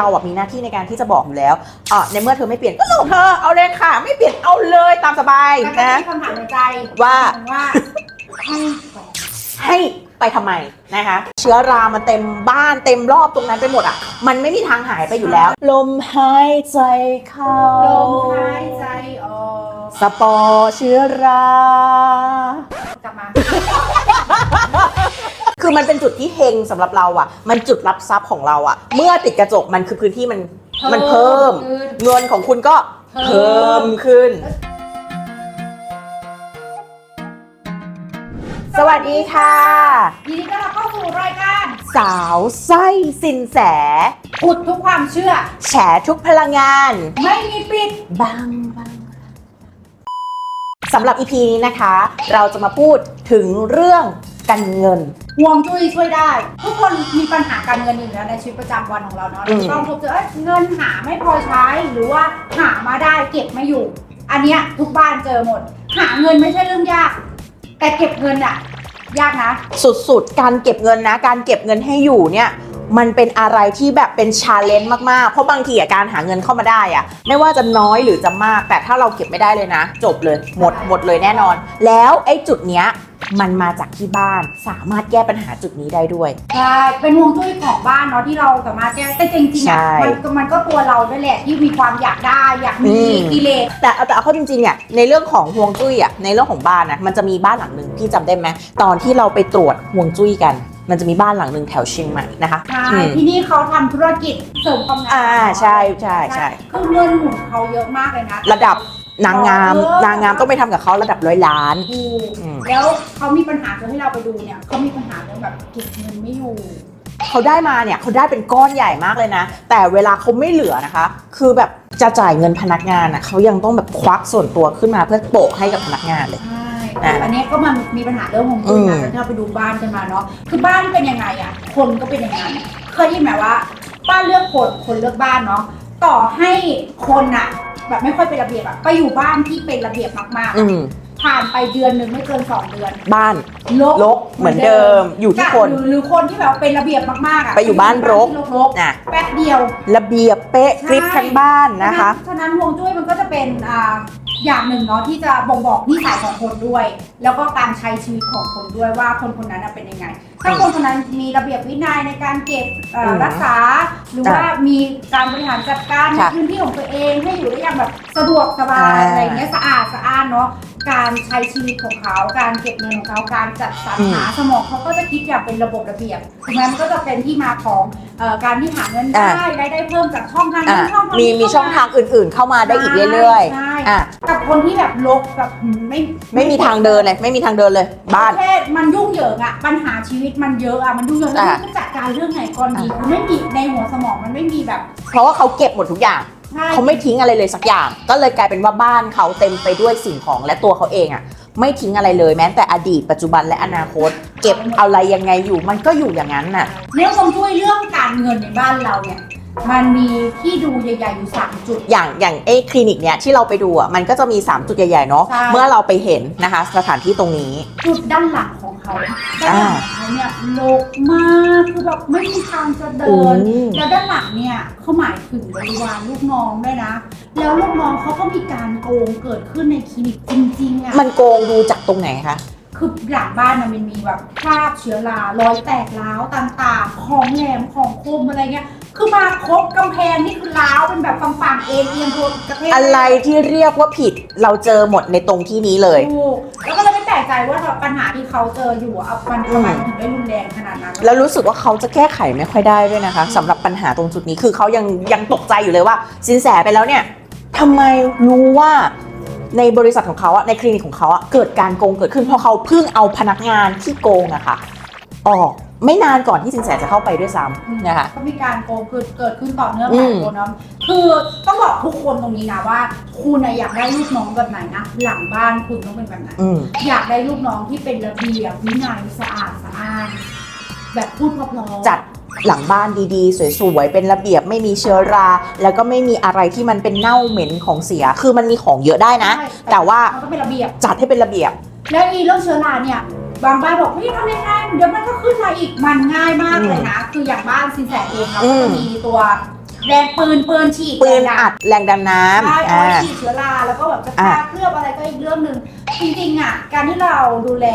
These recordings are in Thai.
เราอะมีหน้าที่ในการที่จะบอกอยู่แล้วอะในเมื่อเธอไม่เปลี่ยนก็เรื่องของเธอเอาเลยค่ะ ไม่เปลี่ยนเอาเลยตามสบายมันก็นะ มีคำถามในใจว่า ว่าให้ก่อนให้ไปทำไมนะคะ เชื้อรามันเต็มบ้านเต็มรอบตรงนั้นไปหมดอะ มันไม่มีทางหายไปอยู่แล้ว ลมหายใจเข้า ลมหายใจออกสปอร์เชื้อรากลับมา คือมันเป็นจุดที่เฮงสำหรับเราอะมันจุดรับทรัพย์ของเราอะเมื่อติดกระจกมันคือพื้นที่มันมันเพิ่มขึ้นเงินของคุณก็เพิ่เพิ่มมขึ้น สวัสดีค่ะ ยินดีต้อนรับเข้าสู่รายการสาวไส้สินแส ขุดทุกความเชื่อ แฉทุกพลังงาน ไม่มีปิดบังบังสำหรับ EP นี้นะคะ เราจะมาพูดถึงเรื่อง การเงินห่วงจุ้ยช่วยได้ ทุกคนมีปัญหาการเงินอยู่แล้วในชีวิตประจำวันของเราเนาะอืมเราต้องพบเจอเอ้ยเงินหาไม่พอใช้หรือว่าหามาได้เก็บไม่อยู่ อันเนี้ยทุกบ้านเจอหมด หาเงินไม่ใช่เรื่องยาก แต่เก็บเงินอะยากนะ สุดๆ การเก็บเงินนะ การเก็บเงินให้อยู่เนี่ย มันเป็นอะไรที่แบบเป็นชาเลนจ์มาก ๆ เพราะบางทีอะการหาเงินเข้ามาได้อะไม่ว่าจะน้อยหรือจะมาก แต่ถ้าเราเก็บไม่ได้เลยนะ จบเลยหมดหมดเลยแน่นอน แล้วไอ้จุดเนี้ย มันมาจากที่บ้าน สามารถแก้ปัญหาจุดนี้ได้ด้วย ใช่เป็นห่วงจุ้ยของบ้านเนาะที่เราสามารถแก้แต่จริงๆใช่ อะมันก็มันก็ตัวเราด้วยแหละที่มีความอยากได้อยากมีอืมกิเลส แต่เอาแต่เอาเข้าจริงๆเนี่ยในเรื่องของห่วงจุ้ยอะในเรื่องของบ้านนะมันจะมีบ้านหลังหนึ่งพี่จำได้ไหมตอนที่เราไปตรวจห่วงจุ้ยกัน มันจะมีบ้านหลังหนึ่งแถวเชียงใหม่นะคะใช่อืมที่นี่เขาทำธุรกิจเสริมความงามอ่าใช่ใช่ใช่ คือเงินหมุนเขาเยอะมากเลยนะระดับนางงามเออนางงามต้องไปทำกับเขาระดับร้อยล้าน ถูกอืม แล้วเขามีปัญหาจนที่เราไปดูเนี่ยเขามีปัญหาเรื่องแบบเก็บเงินไม่อยู่ เขาได้มาเนี่ยเขาได้เป็นก้อนใหญ่มากเลยนะ แต่เวลาเขาไม่เหลือนะคะ คือแบบจะจ่ายเงินพนักงานอะเขายังต้องแบบควักส่วนตัวขึ้นมาเพื่อโปะให้กับพนักงานเลย ใช่อ่าอันนี้ก็มันมีปัญหาเรื่องของคุณอืนะมที่เราไปดูบ้านกันมาเนาะ คือบ้านเป็นยังไงอะคนก็เป็นอย่างนั้น เคยได้ยินไหมว่า บ้านเลือกคน คนเลือกบ้านเนาะ ต่อให้คนอะ แบบไม่ค่อยเป็นระเบียบอะไปอยู่บ้านที่เป็นระเบียบมากๆอือะมผ่านไปเดือนหนึ่งไม่เกินสองเดือนบ้านลกรกเหมือนเดิมอยู่ที่คนหรือหรือคนที่แบบเป็นระเบียบมากๆอะไปอยู่บ้านรก ที่รกนะๆแป๊บเดียว ระเบียบเป๊ะกริบทั้งบ้านนะคะ ฉะนั้นฮวงจุ้ยมันก็จะเป็นอ่าอย่างหนึ่งเนาะที่จะบ่งบอกนิสัยของคนด้วย แล้วก็การใช้ชีวิตของคนด้วยว่าคนคนนั้นน่ะเป็นยังไง ถ้าคนคนนั้นมีระเบียบวินัยในการเก็บเอ่ออมรักษา หรือว่ามีการบริหารจัดการในค่ะพื้นที่ของตัวเองให้อยู่ได้อย่างแบบสะดวกสบายอ่าอะไรอย่างเงี้ยสะอาดสะอ้านเนาะ การใช้ชีวิตของเขาการเก็บเงินของเขาการจัดสรรอืมหาสมองเขาก็จะคิดอย่างเป็นระบบระเบียบถึงแม้มันก็จะเป็นที่มาของเอ่อการที่หาเงินอ่าได้รายได้เพิ่มจากช่องทางอะนี้ช่องทางมีนี้มีช่องทางอื่นๆ เข้ามาได้อีกเรื่อยใช่ๆอะกับคนที่แบบลกแบบหืมไม่ไม่มีทางเดินเลย ไม่มีทางเดินเลย บ้าน ประเทศมันยุ่งเหยิงอะปัญหาชีวิตมันเยอะอะมันยุ่งเหยิงแล้วอะ มันจะจัดการเรื่องไหนก่อนดีคือไม่มีในหัวสมองมันไม่มีแบบ เพราะว่าเขาเก็บหมดทุกอย่างใช่ เขาไม่ทิ้งอะไรเลยสักอย่าง ก็เลยกลายเป็นว่าบ้านเขาเต็มไปด้วยสิ่งของและตัวเขาเองอะ ไม่ทิ้งอะไรเลยแม้แต่อดีตปัจจุบันและอนาคต เก็บอะไรยังไงอยู่มันก็อยู่อย่างนั้นน่ะ เรื่องความช่วยเรื่องการเงินในบ้านเราเนี่ย มันมีที่ดูใหญ่ๆอยู่สามจุด อย่างอย่างเอคลินิกเนี้ยที่เราไปดูอะมันก็จะมี 3 จุดใหญ่ๆเนาะใช่ เมื่อเราไปเห็นนะคะ สถานที่ตรงนี้ จุดด้านหลังของเขาด้านหลังของเขาเนี่ยลกมากคือแบบไม่มีทางจะเดิน อืม แล้วด้านหลังเนี่ยเขาหมายถึงบริวารลูกน้องด้วยนะ แล้วลูกน้องเขาก็มีการโกงเกิดขึ้นในคลินิกจริงๆอะ มันโกงดูจากตรงไหนคะ คือหลังบ้านน่ะมันมีแบบคราบเชื้อรารอยแตกร้าวต่างๆ ของแหลมของคมอะไรเงี้ย คือมาครบกำแพงนี่คือร้าวเป็นแบบฝั่งๆเอ็นเอียงตัวกระเทศอะไรที่เรียกว่าผิดเราเจอหมดในตรงที่นี้เลย ถูกแล้วก็เลยไม่แปลกใจว่าปัญหาที่เขาเจออยู่อะมันทำไมมันถึงได้รุนแรงขนาดนั้นแล้วรู้สึกว่าเขาจะแก้ไขไม่ค่อยได้ด้วยนะคะสำหรับปัญหาตรงจุดนี้คือเขายังยังตกใจอยู่เลยว่า สินแสไปแล้วเนี่ยทำไมรู้ว่าในบริษัทของเขาอะในคลินิกของเขาอะเกิดการโกงเกิดขึ้นเพราะเขาเพิ่งเอาพนักงานที่โกงอะค่ะ ออก ไม่นานก่อนที่สินแสจะเข้าไปด้วยซ้ำนะคะ ก็มีการโกงเกิดเกิดขึ้นต่อเนื่องอืหมลายคนเนาะคือต้องบอกทุกคนตรงนี้นะว่า คุณอะอยากได้ลูกน้องแบบไหนนะหลังบ้านคุณต้องเป็นแบบไหนอืม อยากได้ลูกน้องที่เป็นระเบียบวินัยสะอาดสะอ้านแบบพูดเพราะๆ จัดหลังบ้านดีๆ สวยๆ เป็นระเบียบไม่มีเชื้อรา แล้วก็ไม่มีอะไรที่มันเป็นเน่าเหม็นของเสีย คือมันมีของเยอะได้นะ ใช่แต่ว่ามันก็เป็นระเบียบ จัดให้เป็นระเบียบ แล้วอีเรื่องเชื้อราเนี่ย บางบ้านบอกเฮ้ยทำยังไงเดี๋ยวมันก็ขึ้นมาอีกมันง่ายมากเลยนะ คืออย่างบ้านสินแสเองเราก็อืจะมมีตัวแดงปืนปืนฉีดปืนแรงอัดแรงดันน้ใช่ำเอาอ่าไว้ฉีดเชื้อราแล้วก็แบบจะอะฆ่าเคลือบอะไรก็อีกเรื่องหนึ่งจริงๆอะการที่เราดูแล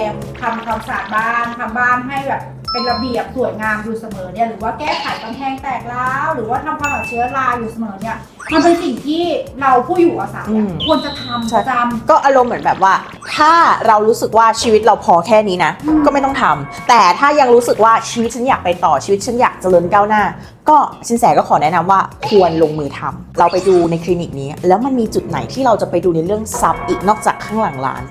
ทำความสะอาดบ้านทำบ้านให้แบบ เป็นระเบียบสวยงามอยู่เสมอเนี่ยหรือว่าแก้ไขกำแพงแตกร้าวหรือว่าทำความสะอาดเชื้อราอยู่เสมอเนี่ยมันเป็นสิ่งที่เราผู้อยู่อาศัยอะควรจะทำประจำ ก็อารมณ์เหมือนแบบว่า ถ้าเรารู้สึกว่าชีวิตเราพอแค่นี้นะ อืม ก็ไม่ต้องทำแต่ถ้ายังรู้สึกว่าชีวิตฉันอยากไปต่อชีวิตฉันอยากเจริญก้าวหน้า ก็สินแสก็ขอแนะนำว่าควรลงมือทำเราไปดูในคลินิกนี้ แล้วมันมีจุดไหนที่เราจะไปดูในเรื่องซับอีกนอกจากข้างหลังร้าน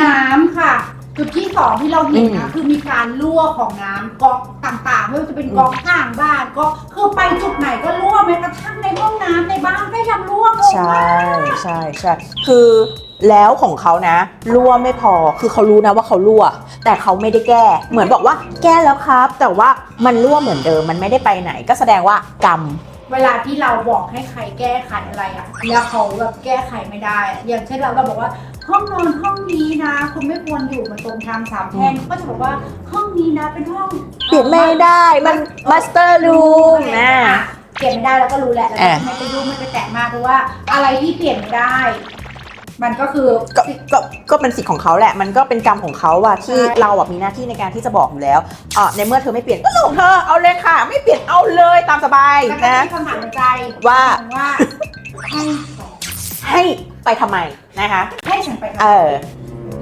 น้ำค่ะ จุดที่สองที่เราเห็นอืนะมคือมีการรั่วของน้ำก๊อกต่างๆไม่ว่าจะเป็นก๊อกข้างบ้านก็คือไปจุดไหนก็รั่วแม้กระทั่งในห้องน้ำในบ้านก็ยังรั่วงงใช่มากใช่ใช่คือแล้วของเขานะรั่วไม่พอคือเขารู้นะว่าเขารั่ว แต่เขาไม่ได้แก้ เหมือนบอกว่าแก้แล้วครับ แต่ว่ามันรั่วเหมือนเดิมมันไม่ได้ไปไหน ก็แสดงว่ากรรม เวลาที่เราบอกให้ใครแก้ไขอะไรอะแล้วเขาแบบแก้ไขไม่ได้อะอย่างเช่นเราเราบอกว่าห้องนอนห้องนี้นะคุณไม่ควรอยู่มันตรงทางสามแพร่งก็จะบอกว่าห้องนี้นะเป็นห้องเปลี่ยนไม่ได้มันมาสเตอร์รูมนะ เปลี่ยนไม่ได้แล้วก็รู้แหละแล้วก็อะไม่ไปยุ่งไม่ไปแตะมากเพราะว่าอะไรที่เปลี่ยนไม่ได้ มันก็คือ ก็ก็ก็เป็นสิทธิ์ของเขาแหละ มันก็เป็นกรรมของเขาว่าที่ใช่ เราอะมีหน้าที่ในการที่จะบอกอยู่แล้วอะในเมื่อเธอไม่เปลี่ยนก็เรื่องของเธอเอาเลยค่ะ ไม่เปลี่ยนเอาเลยตามสบายแล้วก็นะ มีคำถามในใจว่า ว่าให้ก่อนให้ไปทำไมนะคะ ให้ฉันไปเออ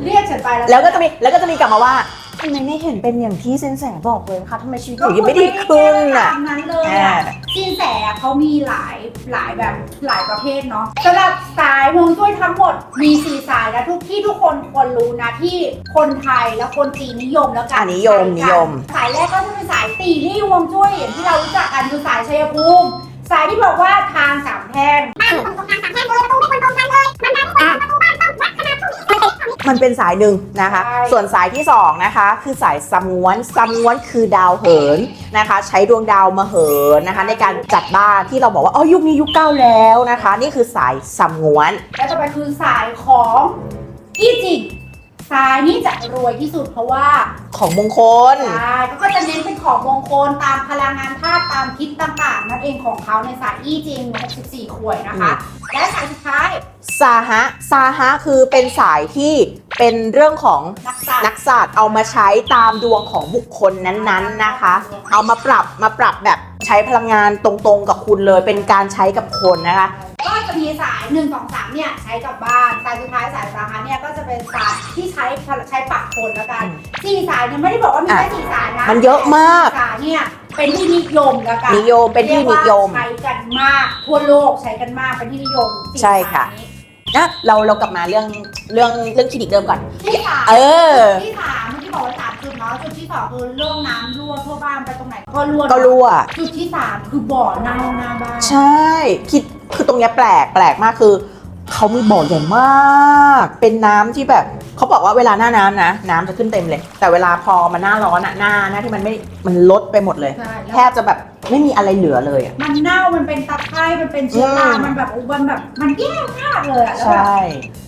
เรียกฉันไปแล้วแล้วก็จะมีแล้วก็จะมีกลับมาว่า ทำไมไม่เห็นเป็นอย่างที่เซนแสบอกเลยคะทำไมชีวิตหนูยังไม่ดีขึ้นอะอะตามนั้นเลยอ่าอะสินแสเขามีหลายหลายแบบหลายประเภทเนาะสำหรับสายฮวงจุ้ยทั้งหมดมีสี่สายนะทุกที่ทุกคนควรรู้นะที่คนไทยและคนจีนนิยมแล้วกัอะนิยมใช้กันิยม สายแรกก็จะเป็นสายตีที่ฮวงจุ้ยอย่างที่เรารู้จักกันคือสายชัยภูมิสายที่บอกว่าทางสามแพร่งมัน เป็นสายหนึ่งนะคะ ใช่ ส่วนสายที่สองนะคะ คือสายซัมง้วนซัมง้วนคือดาวเหินนะคะ ใช้ดวงดาวมาเหินนะคะ ในการจัดบ้านที่เราบอกว่าอ๋อยุคนี้ยุคเก้าแล้วนะคะ นี่คือสายซัมง้วน และต่อไปคือสายของอี้จิง สายนี้จะรวยที่สุดเพราะว่าของมงคล ใช่ก็จะเน้นเป็นของมงคลตามพลังงานธาตุตามทิศต่างๆนั่นเองของเขาในสายอี้จิง 64 ขวยนะคะ และสายสุดท้ายซาฮะซาฮะคือเป็นสายที่เป็นเรื่องของนักสัตว์ นักศาสตร์เอามาใช้ตามดวงของบุคคลนั้นๆนะคะ เอามาปรับมาปรับแบบใช้พลังงานตรงๆกับคุณเลย เป็นการใช้กับคนนะคะก็ จะมีสาย1 2 3เนี่ยใช้กับบ้านสายสุดท้ายสายสาขาเนี่ยก็จะเป็นสายที่ใช้ใช้ปักคนแล้วกันอืมสี่สายเนี่ยไม่ได้บอกว่ามีแค่สี่สายนะมันเยอะมากสี่สายเนี่ยเป็นที่นิยมแล้วกันนิยมเป็นที่นิยมเรีกว่าใช้กันมากทั่วโลกใช้กันมากเป็นที่นิยมสี่ใช่ค่ะ สายนี้ นะเราเรากลับมาเรื่องเรื่องเรื่องคลินิกเดิมก่อน ที่สามเออ ที่สามเมื่อกี้บอกว่าสามจุดเนาะจุดที่สองคือเรื่องน้ำรั่วทั่วบ้านไปตรงไหนก็รั่วก็รั่ว จุดที่สามคือบ่อเน่าหน้าบ้านใช่ คิด คือตรงเนี้ยแปลกแปลกมากคือ เขามีบ่อใหญ่มาก เป็นน้ำที่แบบ เขาบอกว่าเวลาหน้าน้ำนะน้ำจะขึ้นเต็มเลย แต่เวลาพอมันหน้าร้อนอะหน้าหน้าที่มันไม่มันลดไปหมดเลย ใช่แทบจะแบบไม่มีอะไรเหลือเลยอะ มันเน่ามันเป็นตะไคร่มันเป็นเชื้อราอืม มันแบบอุ๊ยมันแบบมันแย่มากเลยอะแล้วใช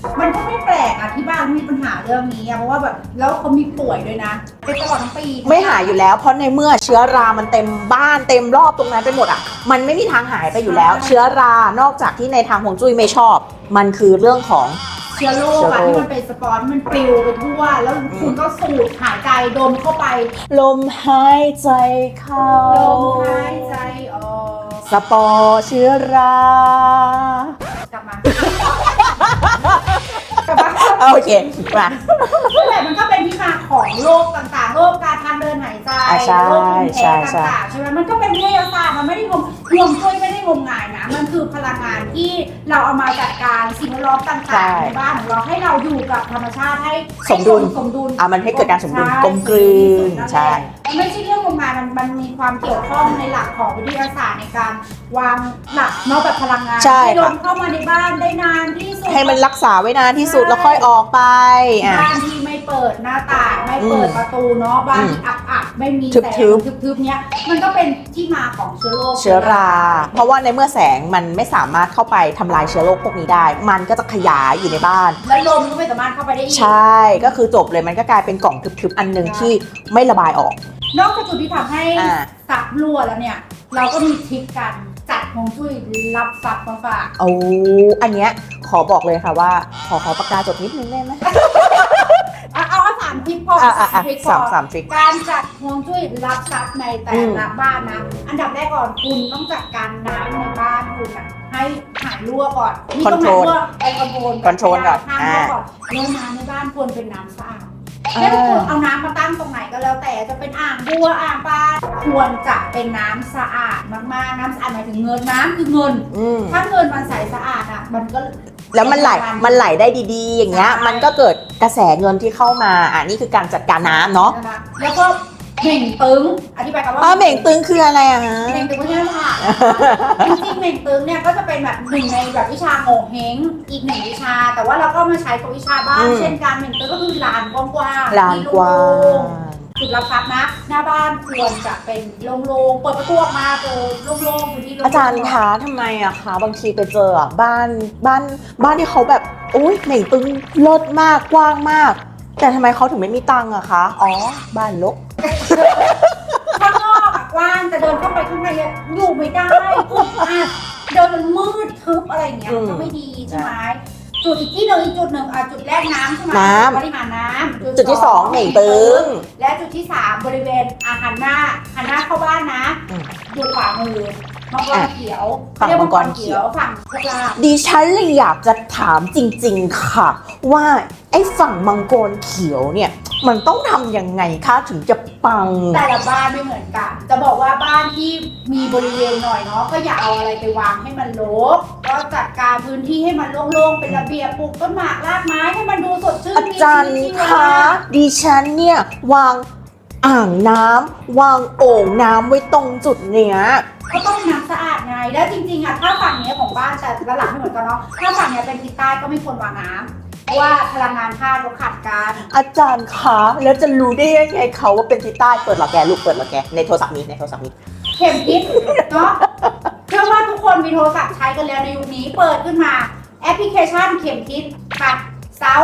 แบบมันก็ไม่แปลกอะที่บ้านมีปัญหาเรื่องนี้อะเพราะว่าแบบแล้วเขามีป่วยด้วยนะเป็นตลอดทั้งปีไม่หายอยู่แล้ว เพราะในเมื่อเชื้อรามันเต็มบ้านเต็มรอบตรงนั้นไปหมดอะ มันไม่มีทางหายไปอยู่แล้ว เชื้อรานอกจากที่ในทางฮวงจุ้ยไม่ชอบ มันคือเรื่องของเชื้อโรคอะเชื้อโรคที่มันเป็นสปอร์ที่มันปลิวไปทั่ว แล้วคุณก็สูดหายใจดมเข้าไปลมหายใจเข้าลมหายใจออก สปอร์เชื้อรา โอเคมานั่นแหละมันก็เป็นที่มาของโรคต่างๆ โรคการทางเดินหายใจอะใช่โรคภูมิใช่แพ้ใช่ ต่างๆใช่ไหมมันก็เป็นวิทยาศาสตร์มันไม่ได้งมรวมช่วยไม่ได้งมงายนะ มันคือพลังงานที่เราเอามาจัดการสิ่งแวดล้อมต่างๆในบ้านของเราให้เราอยู่กับธรรมชาติให้สมดุลให้สมดุลอะมันให้เกิดการสมดุลใช่กลมกลืนนั่นแหละใช่ มันไม่ใช่เรื่องงมงายมันมันมีความเกี่ยวข้องในหลักของวิทยาศาสตร์ในการวางหลักเนาะแบบพลังงานใช่ให้ลค่ะ มเข้ามาในบ้านได้นานที่สุด ให้มันรักษาไว้นานที่สุดใช่ แล้วค่อยออกไปอะ บ้านที่ไม่เปิดหน้าต่างไม่เปิดอืมประตูเนาะบ้านอืมที่อับอับๆไม่มีทึบแสงทึบทึบๆเนี้ยมันก็เป็นที่มาของเชื้อโรคเชื้อรา เพราะว่าในเมื่อแสงมันไม่สามารถเข้าไปทำลายเชื้อโรคพวกนี้ได้ มันก็จะขยายอยู่ในบ้าน และลมก็ไม่สามารถเข้าไปได้อีก ใช่ ก็คือจบเลยมันก็กลายเป็นกล่องทึบๆ อันหนึ่งใช่ที่ไม่ระบายออก นอกจากจุดที่ทำให้อ่าซับรั่วแล้วเนี่ย เราก็มีทริคการจัดฮวงจุ้ยรับทรัพย์มาฝากโอ้อันเนี้ยขอบอกเลยค่ะว่า ขอขอปากกาจดนิดนึงได้ไหมเอาเอาเอาสามทริปพออะอะอะทริปพสาอมสามทริคการจัดฮวงจุ้ยรับทรัพย์ในแต่อืมละบ้านนะ อันดับแรกก่อนคุณต้องจัดการน้ำในบ้านคุณอะให้หายรั่วก่อนมีตรงไหนรั่วไปคอนโทรลคอนโทรลก่อนห้ามอ่ารั่วก่อนแล้วน้ำในบ้านควรเป็นน้ำสะอาด แล้วคุณเอาน้ำมาตั้งตรงไหนก็แล้วแต่จะเป็นอ่างบัวอ่างปลาควรจะเป็นน้ำสะอาดมากๆ น้ำสะอาดหมายถึงเงินน้ำคือเงิน อืมถ้าเงินมันใสสะอาดอะ มันก็ แล้วมันไหลมันไหลได้ดีๆ อย่างเงี้ย ใช่ มันก็เกิดกระแสเงินที่เข้ามา อะนี่คือการจัดการน้ำเนาะนะคะแล้วก็ เหม่งตึงอธิบายกันว่าอ๋อเหม่งตึงคืออะไรอะเหม่งตึงไม่ใช่น้ำผ่านจริงๆเหม่งตึงเนี่ยก็จะเป็นแบบหนึ่งในแบบวิชาโง่เฮงอีกหนึ่งวิชา แต่ว่าเราก็มาใช้กับวิชาบ้านอืมเช่นการเหม่งตึงก็คือลานกว้างๆลานกว้าที่โล่งงจุดรับทรัพย์นะ หน้าบ้านควรจะเป็นโล่งๆเปิดประตูออกมาเจอโล่งๆพื้นที่โล่งๆอาจารย์คะทำไมอะคะบางทีไปเจออะบ้านบ้านบ้านที่เขาแบบโอ้ยเหม่งตึงเลิศมากกว้างมาก แต่ทำไมเขาถึงไม่มีตังค์อะคะ อ๋อ บ้านลก ข้างนอกอะกว้างแต่เดินเข้าไปข้างในอะอยู่ไม่ได้อึดอัดเดินมันมืดทึบอะไรอย่างเงี้ยมันก็ไม่ดีใช่ไหมจุดอีกที่หนึ่งอีกจุดหนึ่งอะจุดแรกน้ำใช่ไหมน้ำบริหารน้ำจุดที่สองเหม่งตึง และจุดที่สามบริเวณอาหันหน้าหันหน้าเข้าบ้านนะ อืม อยู่ขวามือมังกรอะเขียวฝั่งเรียกมังกรเขียว ฝั่งพวกเราดิฉันเลยอยากจะถามจริง ๆ ค่ะ ว่าไอ้ฝั่งมังกรเขียวเนี่ย มันต้องทำยังไงคะถึงจะ ปัง แต่ละบ้านไม่เหมือนกัน จะบอกว่าบ้านที่มีบริเวณหน่อยเนาะก็อย่าเอาอะไรไปวางให้มันรกก็จัดการพื้นที่ให้มันโล่งๆเป็นระเบียบปลูกต้นหมากรากไม้ให้มันดูสดชื่นอามีจารย์ชีวิตชีวาคะดิฉันเนี่ยวางอ่างน้ำวางโอ่งน้ำไว้ตรงจุดเนี้ย ก็ต้องน้ำสะอาดไงแล้วจริงๆอะถ้าฝั่งเนี้ยของบ้านแต่ละหลังไม่เหมือนกันเนาะถ้าฝั่งเนี้ยเป็นทิศใต้ก็ไม่ควรวางน้ำเพราะ ว่าพลังงานธาตุเขาขัดกันอาจารย์คะแล้วจะรู้ได้ยังไงเขาว่าเป็นทิศใต้เปิดหรอแกลูกเปิดหรอแกในโทรศัพท์นี้ในโทรศัพท์นี้เข็มทิศเนาะเชื่อว่าทุกคนมีโทรศัพท์ใช้กันแล้วในยุคนี้เปิดขึ้นมาแอปพลิเคชันเข็มทิศปัดเซา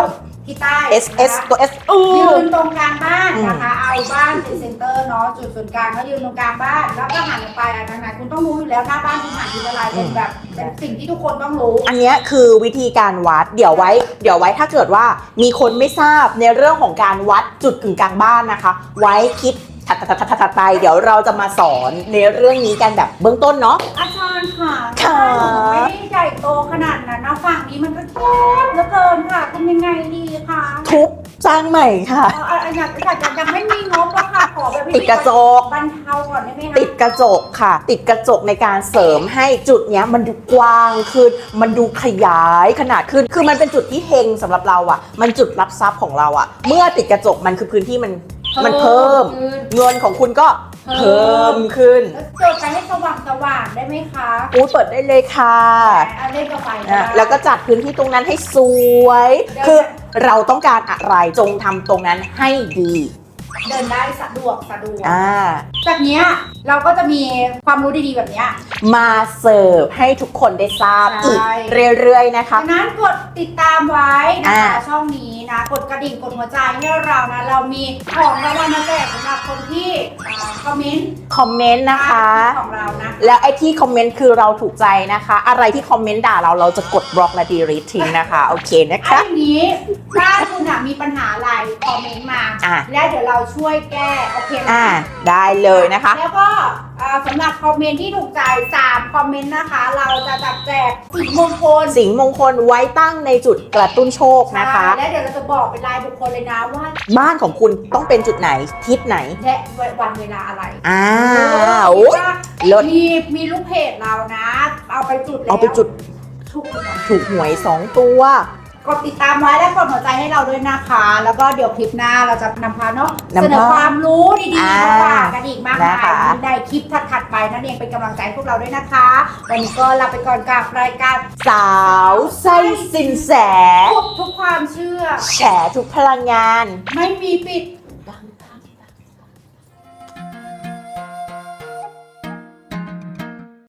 ทิศใต้ S S ตัว S อืยือนตรงกลางบ้านนะคะเอาบ้านเป็นเซ็นเตอร์เนาะจุดศูนย์กลางก็ยืนตรงกลางบ้านแล้วก็หันออกไปอะทางไหนคุณต้องรู้อยู่แล้วหน้าบ้านคุณหันทิศอะไรเป็นแบบเป็นสิ่งที่ทุกคนต้องรู้ อันเนี้ยคือวิธีการวัดเดี๋ยวไว้ เดี๋ยวไว้ถ้าเกิดว่ามีคนไม่ทราบในเรื่องของการวัดจุดกึ่งกลางบ้านนะคะ ไว้คลิปถัดๆๆๆไปเดี๋ยวเราจะมาสอนในเรื่องนี้กันแบบเบื้องต้นเนาะ อาจารย์ค่ะค่ะไม่ได้ใหญ่โตขนาดนั้นนะฝั่งนี้มันก็แคบเหลือเกินค่ะทำยังไงดีคะทุบสร้างใหม่ค่ะ เอาเอาอยากอยากจะยังไม่มีงบอะค่ะขอแบบติดกระจก บรรเทาก่อนได้ไหมคะติดกระจก ค่ะ ติดกระจกในการเสริมให้จุดเนี้ยมันดูกว้างขึ้น มันดูขยายขนาดขึ้น คือมันเป็นจุดที่เฮงสำหรับเราอะ่ะ มันจุดรับทรัพย์ของเราอะ่ะ เมื่อติดกระจกมันคือพื้นที่มันมันเพิ่มขึ้นเงินของคุณก็เพิ่มขึ้นแล้วโจทย์ไปให้สว่างสว่างๆได้ไหมคะอู้เปิดได้เลยค่ะเอาเล่นกับไฟนะแล้วก็จัดพื้นที่ตรงนั้นให้สวย คือเราต้องการอะไรจงทำตรงนั้นให้ดี เดินได้สะดวกสะดวกอ่าจากเนี้ย เราก็จะมีความรู้ดีๆแบบเนี้ย มาเสิร์ฟให้ทุกคนได้ทราบอีกใช่เรื่อยๆนะคะ ดังนั้นกดติดตามไว้นะคะอ่า ช่องนี้นะ กดกระดิ่งกดหัวใจให้เรานะ เรามีของรางวัลมาแจกสำหรับคนที่อ่าคอมเมนต์คอมเมนต์นะคะ ของเรานะ แล้วไอ้ที่คอมเมนต์คือเราถูกใจนะคะ อะไรที่คอมเมนต์ด่าเราเราจะกดบล็อกและดีริททิ้งนะคะ โอเคนะอัคะ นนี้ถ้าคุณอะมีปัญหาอะไรคอมเมนต์มา อะ แล้วเดี๋ยวเราช่วยแก้โอเคไหมอ่าได้เลยนะคะ แล้วก็อ่าสำหรับคอมเมนต์ที่ถูกใจ3คอมเมนต์นะคะ เราจะจัดแจกสิ่งมงคลสิงห์มงคลไว้ตั้งในจุดกระตุ้นโชคนะคะ ใช่แล้วเดี๋ยวเราจะบอกเป็นรายบุคคลเลยนะว่าบ้านของคุณต้องเป็นจุดไหนทิศไหนและวันเวลาอะไรอ้าเอวอลดมีมีลูกเพจเรานะ เอาไปจุดแล้วเอาไปจุดถูกต้องถูกหวย 2 ตัว กดติดตามไว้และกดหัวใจให้เราด้วยนะคะ แล้วก็เดี๋ยวคลิปหน้าเราจะนำพาเนาะนำพาเสนอความรู้ดีอ่าๆมาฝากกันอีกมากมานะคะ ยในคลิปถัดๆไปนั่นเองเป็นกำลังใจให้พวกเราด้วยนะคะ วันนี้ก็ลาไปก่อนกับรายการสาวไส้สินแส ทุกทุกความเชื่อ แฉทุกพลังงาน ไม่มีปิด